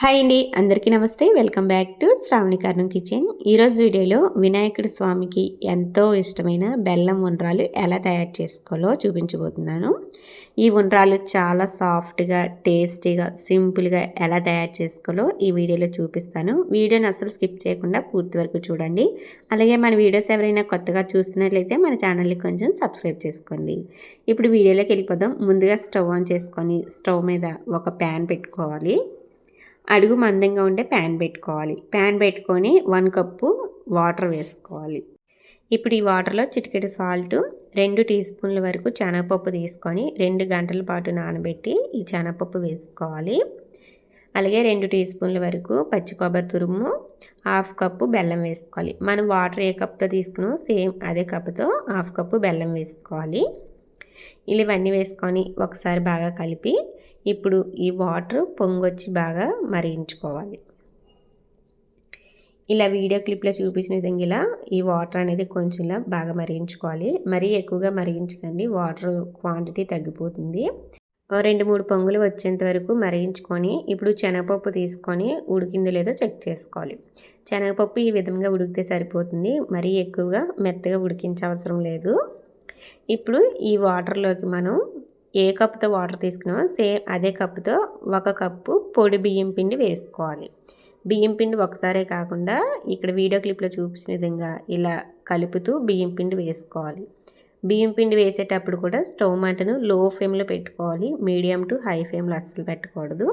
Hi అండి అందరికీ నమస్తే. Welcome back to Shravani Karnam kitchen. ఈరోజు వీడియోలో వినాయకుడి స్వామికి ఎంతో ఇష్టమైన బెల్లం ఉండ్రాలు ఎలా తయారు చేసుకోవాలో చూపించబోతున్నాను. ఈ ఉండ్రాలు చాలా సాఫ్ట్గా టేస్టీగా సింపుల్గా ఎలా తయారు చేసుకోవాలో ఈ వీడియోలో చూపిస్తాను. వీడియోని అసలు స్కిప్ చేయకుండా పూర్తి వరకు చూడండి. అలాగే మన వీడియోస్ ఎవరైనా కొత్తగా చూస్తున్నట్లయితే మన ఛానల్ని కొంచెం సబ్స్క్రైబ్ చేసుకోండి. ఇప్పుడు వీడియోలోకి వెళ్ళిపోదాం. ముందుగా స్టవ్ ఆన్ చేసుకొని స్టవ్ మీద ఒక ప్యాన్ పెట్టుకోవాలి. అడుగు మందంగా ఉండే ప్యాన్ పెట్టుకోవాలి. ప్యాన్ పెట్టుకొని వన్ కప్పు వాటర్ వేసుకోవాలి. ఇప్పుడు ఈ వాటర్లో చిటికెడు సాల్ట్ రెండు టీ స్పూన్ల వరకు శనగపప్పు తీసుకొని రెండు గంటల పాటు నానబెట్టి ఈ శనగపప్పు వేసుకోవాలి. అలాగే రెండు టీ స్పూన్ల వరకు పచ్చి కొబ్బరి తురుము హాఫ్ కప్పు బెల్లం వేసుకోవాలి. మనం వాటర్ ఏ కప్తో తీసుకున్నాం సేమ్ అదే కప్పుతో హాఫ్ కప్పు బెల్లం వేసుకోవాలి. ఇలా ఇవన్నీ వేసుకొని ఒకసారి బాగా కలిపి ఇప్పుడు ఈ వాటర్ పొంగొచ్చి బాగా మరిగించుకోవాలి. ఇలా వీడియో క్లిప్లో చూపించిన విధంగా ఇలా ఈ వాటర్ అనేది కొంచెం ఇలా బాగా మరిగించుకోవాలి. మరీ ఎక్కువగా మరిగించకండి వాటర్ క్వాంటిటీ తగ్గిపోతుంది. రెండు మూడు పొంగులు వచ్చేంత వరకు మరిగించుకొని ఇప్పుడు శనగపప్పు తీసుకొని ఉడికిందో లేదో చెక్ చేసుకోవాలి. శనగపప్పు ఈ విధంగా ఉడికితే సరిపోతుంది. మరీ ఎక్కువగా మెత్తగా ఉడికించవసరం లేదు. ఇప్పుడు ఈ వాటర్లోకి మనం ఏ కప్పుతో వాటర్ తీసుకున్నామో సేమ్ అదే కప్పుతో ఒక కప్పు పొడి బియ్యం పిండి వేసుకోవాలి. బియ్యం పిండి ఒకసారే కాకుండా ఇక్కడ వీడియో క్లిప్లో చూపించిన విధంగా ఇలా కలుపుతూ బియ్యం పిండి వేసుకోవాలి. బియ్యం పిండి వేసేటప్పుడు కూడా స్టవ్ మంటను లో ఫ్లేమ్లో పెట్టుకోవాలి. మీడియం టు హై ఫ్లేమ్లో అస్సలు పెట్టకూడదు.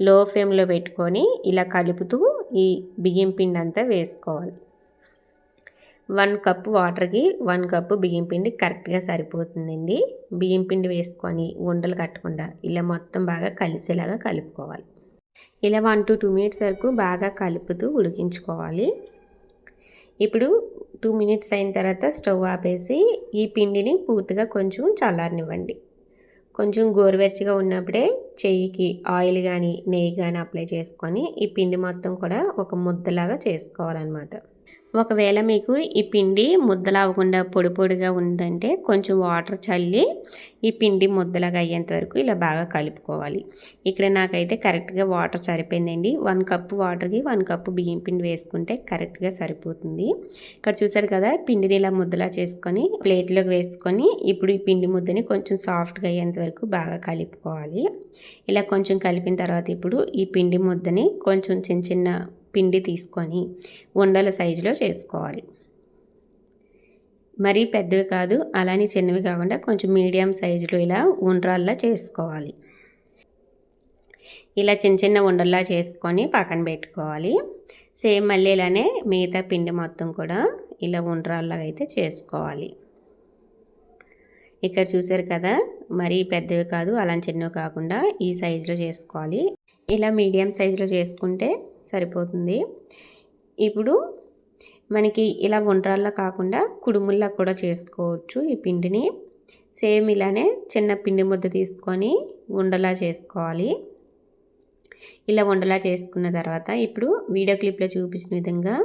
లో ఫ్లేమ్లో పెట్టుకొని ఇలా కలుపుతూ ఈ బియ్యం పిండి అంతా వేసుకోవాలి. వన్ కప్ వాటర్కి వన్ కప్పు బియ్యం పిండి కరెక్ట్గా సరిపోతుందండి. బియ్యం పిండి వేసుకొని ఉండలు కట్టకుండా ఇలా మొత్తం బాగా కలిసేలాగా కలుపుకోవాలి. ఇలా వన్ టు టూ మినిట్స్ వరకు బాగా కలుపుతూ ఉడికించుకోవాలి. ఇప్పుడు టూ మినిట్స్ అయిన తర్వాత స్టవ్ ఆపేసి ఈ పిండిని పూర్తిగా కొంచెం చల్లారనివ్వండి. కొంచెం గోరువెచ్చగా ఉన్నప్పుడే చెయ్యికి ఆయిల్ కానీ నెయ్యి కానీ అప్లై చేసుకొని ఈ పిండి మొత్తం కూడా ఒక ముద్దలాగా చేసుకోవాలన్నమాట. ఒకవేళ మీకు ఈ పిండి ముద్దలు అవ్వకుండా పొడి పొడిగా ఉందంటే కొంచెం వాటర్ చల్లి ఈ పిండి ముద్దలాగా అయ్యేంత వరకు ఇలా బాగా కలుపుకోవాలి. ఇక్కడ నాకైతే కరెక్ట్గా వాటర్ సరిపోయిందండి. వన్ కప్పు వాటర్కి వన్ కప్పు బియ్యం పిండి వేసుకుంటే కరెక్ట్గా సరిపోతుంది. ఇక్కడ చూసారు కదా పిండిని ఇలా ముద్దలా చేసుకొని ప్లేట్లోకి వేసుకొని ఇప్పుడు ఈ పిండి ముద్దని కొంచెం సాఫ్ట్గా అయ్యేంత వరకు బాగా కలుపుకోవాలి. ఇలా కొంచెం కలిపిన తర్వాత ఇప్పుడు ఈ పిండి ముద్దని కొంచెం చిన్న చిన్న పిండి తీసుకొని ఉండల సైజులో చేసుకోవాలి. మరీ పెద్దవి కాదు అలానే చిన్నవి కాకుండా కొంచెం మీడియం సైజులో ఇలా ఉండ్రాల్లా చేసుకోవాలి. ఇలా చిన్న చిన్న ఉండల్లా చేసుకొని పక్కన పెట్టుకోవాలి. సేమ్ మళ్ళీ ఇలానే మిగతా పిండి మొత్తం కూడా ఇలా ఉండ్రాల్లాగా అయితే చేసుకోవాలి. ఇక్కడ చూసారు కదా మరీ పెద్దవి కాదు అలా చిన్నవి కాకుండా ఈ సైజులో చేసుకోవాలి. ఇలా మీడియం సైజులో చేసుకుంటే సరిపోతుంది. ఇప్పుడు మనకి ఇలా వంటరాల్లో కాకుండా కుడుముల్లా కూడా చేసుకోవచ్చు ఈ పిండిని. సేమ్ ఇలానే చిన్న పిండి ముద్ద తీసుకొని ఉండలా చేసుకోవాలి. ఇలా ఉండలా చేసుకున్న తర్వాత ఇప్పుడు వీడియో క్లిప్లో చూపించిన విధంగా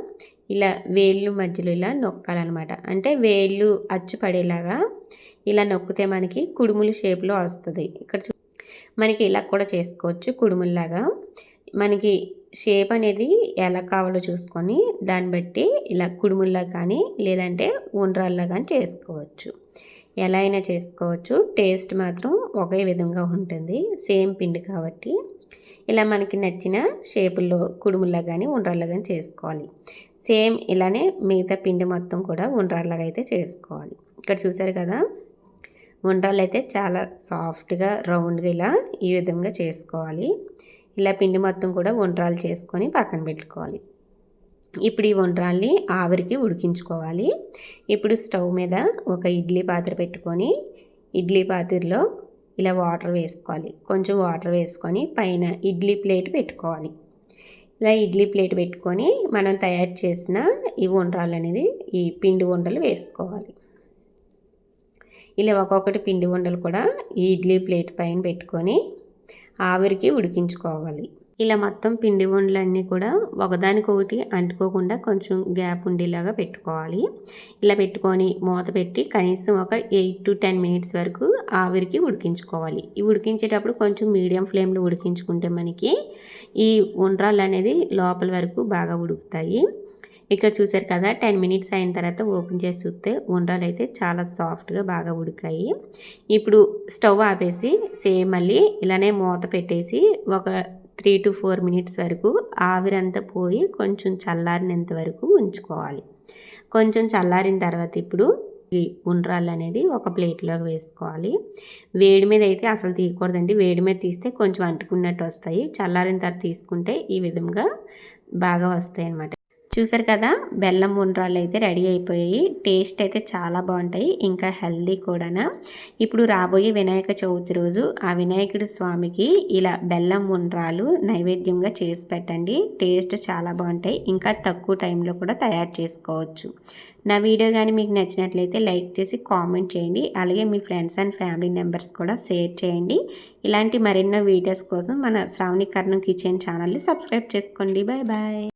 ఇలా వేళ్ళు మధ్యలో ఇలా నొక్కాలన్నమాట. అంటే వేళ్ళు అచ్చు పడేలాగా ఇలా నొక్కితే మనకి కుడుములు షేప్లో వస్తుంది. ఇక్కడ మనకి ఇలా కూడా చేసుకోవచ్చు కుడుముల్లాగా. మనకి షేప్ అనేది ఎలా కావాలో చూసుకొని దాన్ని బట్టి ఇలా కుడుముల్లా కానీ లేదంటే ఉండ్రాల్లా కానీ చేసుకోవచ్చు. ఎలా అయినా చేసుకోవచ్చు. టేస్ట్ మాత్రం ఒకే విధంగా ఉంటుంది. సేమ్ పిండి కాబట్టి ఇలా మనకి నచ్చిన షేపుల్లో కుడుముల్లా కానీ ఉండ్రాల్లా కానీ చేసుకోవాలి. సేమ్ ఇలానే మిగతా పిండి మొత్తం కూడా ఉండ్రాల్లాగా అయితే చేసుకోవాలి. ఇక్కడ చూసారు కదా? ఉండ్రాలు అయితే చాలా సాఫ్ట్గా రౌండ్గా ఇలా ఈ విధంగా చేసుకోవాలి. ఇలా పిండి మొత్తం కూడా వంటరాలు చేసుకొని పక్కన పెట్టుకోవాలి. ఇప్పుడు ఈ వంటరాల్ని ఆవిరికి ఉడికించుకోవాలి. ఇప్పుడు స్టవ్ మీద ఒక ఇడ్లీ పాత్ర పెట్టుకొని ఇడ్లీ పాత్రలో ఇలా వాటర్ వేసుకోవాలి. కొంచెం వాటర్ వేసుకొని పైన ఇడ్లీ ప్లేట్ పెట్టుకోవాలి. ఇలా ఇడ్లీ ప్లేట్ పెట్టుకొని మనం తయారు చేసిన ఈ వంటరాలు అనేది ఈ పిండి వంటలు వేసుకోవాలి. ఇలా ఒక్కొక్కటి పిండి వంటలు కూడా ఈ ఇడ్లీ ప్లేట్ పైన పెట్టుకొని ఆవిరికి ఉడికించుకోవాలి. ఇలా మొత్తం పిండి వండ్లన్నీ కూడా ఒకదానికొకటి అంటుకోకుండా కొంచెం గ్యాప్ ఉండేలాగా పెట్టుకోవాలి. ఇలా పెట్టుకొని మూత పెట్టి కనీసం ఒక ఎయిట్ టు టెన్ మినిట్స్ వరకు ఆవిరికి ఉడికించుకోవాలి. ఈ ఉడికించేటప్పుడు కొంచెం మీడియం ఫ్లేమ్లో ఉడికించుకుంటే మనకి ఈ ఉండ్రాలు అనేది లోపల వరకు బాగా ఉడుకుతాయి. ఇక్కడ చూసారు కదా టెన్ మినిట్స్ అయిన తర్వాత ఓపెన్ చేసి చూస్తే ఉండ్రాలు అయితే చాలా సాఫ్ట్గా బాగా ఉడికాయి. ఇప్పుడు స్టవ్ ఆపేసి సేమ్ మళ్ళీ ఇలానే మూత పెట్టేసి ఒక త్రీ టు ఫోర్ మినిట్స్ వరకు ఆవిరంతా పోయి కొంచెం చల్లారినంత వరకు ఉంచుకోవాలి. కొంచెం చల్లారిన తర్వాత ఇప్పుడు ఈ ఉండ్రాళ్ళు అనేది ఒక ప్లేట్లోకి వేసుకోవాలి. వేడి మీద అయితే అసలు తీయకూడదండి. వేడి మీద తీస్తే కొంచెం అంటుకున్నట్టు వస్తాయి. చల్లారిన తర్వాత తీసుకుంటే ఈ విధంగా బాగా వస్తాయి అన్నమాట చూసారు కదా బెల్లం ఉండ్రాళ్ళు అయితే రెడీ అయిపోయాయి. టేస్ట్ అయితే చాలా బాగుంటాయి ఇంకా హెల్దీ కూడా ఇప్పుడు రాబోయే వినాయక చవితి రోజు ఆ వినాయకుడి స్వామికి ఇలా బెల్లం ఉండ్రాలు నైవేద్యంగా చేసి పెట్టండి. టేస్ట్ చాలా బాగుంటాయి ఇంకా తక్కువ టైంలో కూడా తయారు చేసుకోవచ్చు. నా వీడియో కానీ మీకు నచ్చినట్లయితే లైక్ చేసి కామెంట్ చేయండి. అలాగే మీ ఫ్రెండ్స్ అండ్ ఫ్యామిలీ మెంబర్స్ కూడా షేర్ చేయండి. ఇలాంటి మరెన్నో వీడియోస్ కోసం మన శ్రావణీకరణం కిచెన్ ఛానల్ని సబ్స్క్రైబ్ చేసుకోండి. Bye bye.